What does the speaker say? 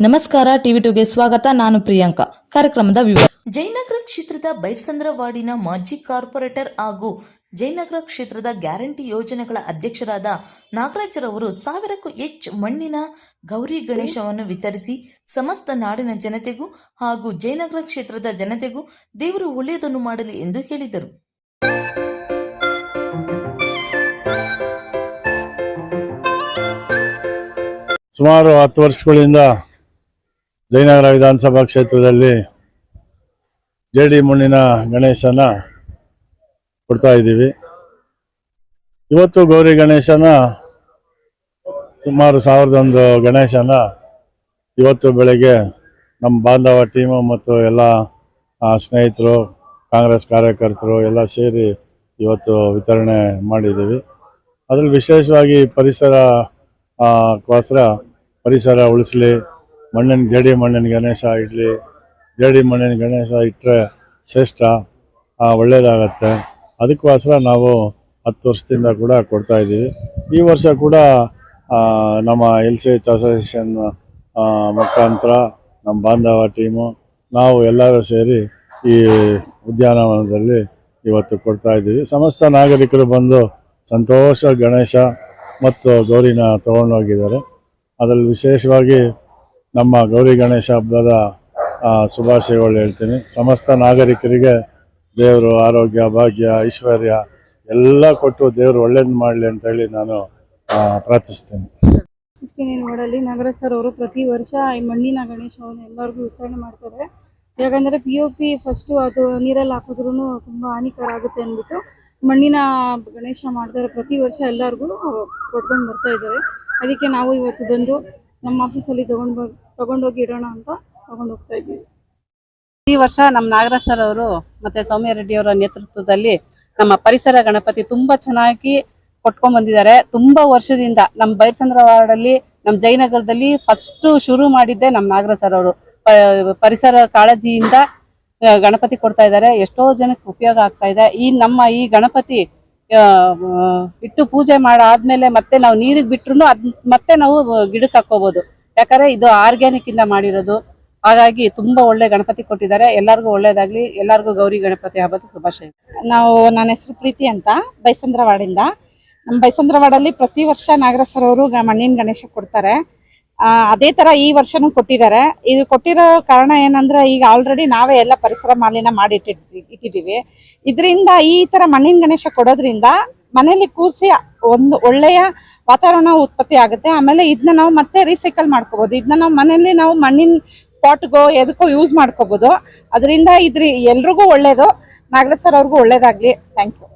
ನಮಸ್ಕಾರ ಟಿವಿ ಟುಗೆ ಸ್ವಾಗತ. ನಾನು ಪ್ರಿಯಾಂಕಾ. ಕಾರ್ಯಕ್ರಮದ ವಿವರ. ಜಯನಗರ ಕ್ಷೇತ್ರದ ಬೈರ್ಸಂದ್ರ ವಾರ್ಡಿನ ಮಾಜಿ ಕಾರ್ಪೊರೇಟರ್ ಹಾಗೂ ಜಯನಗರ ಕ್ಷೇತ್ರದ ಗ್ಯಾರಂಟಿ ಯೋಜನೆಗಳ ಅಧ್ಯಕ್ಷರಾದ ನಾಗರಾಜರವರು ಸಾವಿರಕ್ಕೂ ಹೆಚ್ಚು ಮಣ್ಣಿನ ಗೌರಿ ಗಣೇಶವನ್ನು ವಿತರಿಸಿ ಸಮಸ್ತ ನಾಡಿನ ಜನತೆಗೂ ಹಾಗೂ ಜಯನಗರ ಕ್ಷೇತ್ರದ ಜನತೆಗೂ ದೇವರು ಒಳ್ಳೆಯದನ್ನು ಮಾಡಲಿ ಎಂದು ಹೇಳಿದರು. ಸುಮಾರು ಹತ್ತು ವರ್ಷಗಳಿಂದ ಜಯನಗರ ವಿಧಾನಸಭಾ ಕ್ಷೇತ್ರದಲ್ಲಿ ಜೆ ಡಿ ಮಣ್ಣಿನ ಗಣೇಶನ ಕೊಡ್ತಾ ಇದ್ದೀವಿ. ಇವತ್ತು ಗೌರಿ ಗಣೇಶನ ಸುಮಾರು ಸಾವಿರದೊಂದು ಗಣೇಶನ ಇವತ್ತು ಬೆಳಗ್ಗೆ ನಮ್ಮ ಬಾಂಧವ ಟೀಮು ಮತ್ತು ಎಲ್ಲ ಸ್ನೇಹಿತರು ಕಾಂಗ್ರೆಸ್ ಕಾರ್ಯಕರ್ತರು ಎಲ್ಲ ಸೇರಿ ಇವತ್ತು ವಿತರಣೆ ಮಾಡಿದ್ದೀವಿ. ಅದರಲ್ಲಿ ವಿಶೇಷವಾಗಿ ಪರಿಸರ ಆ, ಕ್ಕೋಸ್ಕರ ಪರಿಸರ ಉಳಿಸ್ಲಿ ಮಣ್ಣಿನ ಜಡಿ ಮಣ್ಣಿನ ಗಣೇಶ ಇಡಲಿ ಜಡಿ ಮಣ್ಣಿನ ಗಣೇಶ ಇಟ್ಟರೆ ಶ್ರೇಷ್ಠ ಆ, ಒಳ್ಳೆಯದಾಗತ್ತೆ ಅದಕ್ಕೋಸ್ಕರ ನಾವು ಹತ್ತು ವರ್ಷದಿಂದ ಕೂಡ ಕೊಡ್ತಾ ಇದ್ದೀವಿ. ಈ ವರ್ಷ ಕೂಡ ನಮ್ಮ ಎಲ್ ಸಿ ಎಚ್ ಅಸೋಸಿಯೇಷನ್ ಮುಖಾಂತರ ನಮ್ಮ ಬಾಂಧವ ಟೀಮು ನಾವು ಎಲ್ಲರೂ ಸೇರಿ ಈ ಉದ್ಯಾನವನದಲ್ಲಿ ಇವತ್ತು ಕೊಡ್ತಾ ಇದ್ದೀವಿ. ಸಮಸ್ತ ನಾಗರಿಕರು ಬಂದು ಸಂತೋಷ ಗಣೇಶ ಮತ್ತು ಗೌರಿನ ತಗೊಂಡೋಗಿದ್ದಾರೆ. ಅದರಲ್ಲಿ ವಿಶೇಷವಾಗಿ ನಮ್ಮ ಗೌರಿ ಗಣೇಶ ಹಬ್ಬದ ಶುಭಾಶಯಗಳು ಹೇಳ್ತೀನಿ. ಸಮಸ್ತ ನಾಗರಿಕರಿಗೆ ದೇವರು ಆರೋಗ್ಯ ಭಾಗ್ಯ ಐಶ್ವರ್ಯ ಎಲ್ಲ ಕೊಟ್ಟು ದೇವರು ಒಳ್ಳೇದು ಮಾಡಲಿ ಅಂತೇಳಿ ನಾನು ಆ, ಪ್ರಾರ್ಥಿಸ್ತೇನೆ. ಸಿಕ್ಸ್ಟೀನ್ ನಗರ ಸರ್ ಅವರು ಪ್ರತಿ ವರ್ಷ ಈ ಮಣ್ಣಿನ ಗಣೇಶವನ್ನು ಎಲ್ಲರಿಗೂ ವಿತರಣೆ ಮಾಡ್ತಾರೆ. ಯಾಕಂದರೆ ಪಿ ಪಿ ಫಸ್ಟು ಅದು ನೀರಲ್ಲಿ ಹಾಕಿದ್ರೂ ತುಂಬ ಹಾನಿಕರ ಆಗುತ್ತೆ ಅಂದ್ಬಿಟ್ಟು ಮಣ್ಣಿನ ಗಣೇಶ ಮಾಡ್ತಾರೆ ಪ್ರತಿ ವರ್ಷ ಎಲ್ಲರಿಗೂ ಕೊಟ್ಕೊಂಡು ಬರ್ತಾ ಇದ್ದಾರೆ. ಅದಕ್ಕೆ ನಾವು ಇವತ್ತು ಬಂದು ನಮ್ಮ ಆಫೀಸಲ್ಲಿ ತೊಗೊಂಡು ತಗೊಂಡ್ ತೊಗೊಂಡೋಗಿ ಇಡೋಣ ಅಂತ ತಗೊಂಡ್ ಹೋಗ್ತಾ ಇದ್ದೀವಿ. ಈ ವರ್ಷ ನಮ್ಮ ನಾಗರಾಜ್ ಸರ್ ಅವರು ಮತ್ತೆ ಸೌಮ್ಯ ರೆಡ್ಡಿ ಅವರ ನೇತೃತ್ವದಲ್ಲಿ ನಮ್ಮ ಪರಿಸರ ಗಣಪತಿ ತುಂಬಾ ಚೆನ್ನಾಗಿ ಕೊಟ್ಕೊಂಡ್ ಬಂದಿದ್ದಾರೆ. ತುಂಬಾ ವರ್ಷದಿಂದ ನಮ್ಮ ಬೈರ್ಸಂದ್ರ ವಾರ್ಡ್ ಅಲ್ಲಿ ನಮ್ಮ ಜಯನಗರದಲ್ಲಿ ಫಸ್ಟ್ ಶುರು ಮಾಡಿದ್ದೆ ನಮ್ಮ ನಾಗರಾಜ್ ಸರ್ ಅವರು. ಪರಿಸರ ಕಾಳಜಿಯಿಂದ ಗಣಪತಿ ಕೊಡ್ತಾ ಇದ್ದಾರೆ. ಎಷ್ಟೋ ಜನಕ್ಕೆ ಉಪಯೋಗ ಆಗ್ತಾ ಇದೆ. ಈ ನಮ್ಮ ಈ ಗಣಪತಿ ಇಟ್ಟು ಪೂಜೆ ಮಾಡಾದ್ಮೇಲೆ ಮತ್ತೆ ನಾವು ನೀರಿಗೆ ಬಿಟ್ರು ಅದ್ ಮತ್ತೆ ನಾವು ಗಿಡಕ್ಕೆ ಹಾಕೋಬಹುದು ಯಾಕಂದ್ರೆ ಇದು ಆರ್ಗ್ಯಾನಿಕ್ ಇಂದ ಮಾಡಿರೋದು. ಹಾಗಾಗಿ ತುಂಬಾ ಒಳ್ಳೆ ಗಣಪತಿ ಕೊಟ್ಟಿದ್ದಾರೆ. ಎಲ್ಲರಿಗೂ ಒಳ್ಳೇದಾಗ್ಲಿ. ಎಲ್ಲರಿಗೂ ಗೌರಿ ಗಣಪತಿ ಹಬ್ಬದ ಶುಭಾಶಯ. ನಾವು ನನ್ನ ಹೆಸರು ಪ್ರೀತಿ ಅಂತ, ಬೈಸಂದ್ರವಾಡಿಂದ. ನಮ್ಮ ಬೈಸಂದ್ರವಾಡಲ್ಲಿ ಪ್ರತಿ ವರ್ಷ ನಾಗರಸರವರು ಮಣ್ಣಿನ ಗಣೇಶ ಕೊಡ್ತಾರೆ. ಅದೇ ತರ ಈ ವರ್ಷನೂ ಕೊಟ್ಟಿದ್ದಾರೆ. ಇದು ಕೊಟ್ಟಿರೋ ಕಾರಣ ಏನಂದ್ರೆ ಈಗ ಆಲ್ರೆಡಿ ನಾವೇ ಎಲ್ಲ ಪರಿಸರ ಮಾಲಿನ್ಯ ಮಾಡಿ ಇಟ್ಟಿದ್ದೀವಿ. ಇದರಿಂದ ಈ ತರ ಮಣ್ಣಿನ ಗಣೇಶ ಕೊಡೋದ್ರಿಂದ ಮನೇಲಿ ಕೂರಿಸಿ ಒಂದು ಒಳ್ಳೆಯ ವಾತಾವರಣ ಉತ್ಪತ್ತಿ ಆಗುತ್ತೆ. ಆಮೇಲೆ ಇದನ್ನ ನಾವು ಮತ್ತೆ ರೀಸೈಕಲ್ ಮಾಡ್ಕೋಬಹುದು ಇದನ್ನ ನಾವು ಮನೆಯಲ್ಲಿ ನಾವು ಮಣ್ಣಿನ ಪಾಟ್ಗೋ, ಎದಕ್ಕೋ ಯೂಸ್ ಮಾಡ್ಕೋಬಹುದು ಅದರಿಂದ ಇದ್ರಿ ಎಲ್ರಿಗೂ ಒಳ್ಳೇದು. ನಾಗರಾಜ್ ಸರ್ ಅವ್ರಿಗೂ ಒಳ್ಳೇದಾಗ್ಲಿ. Thank you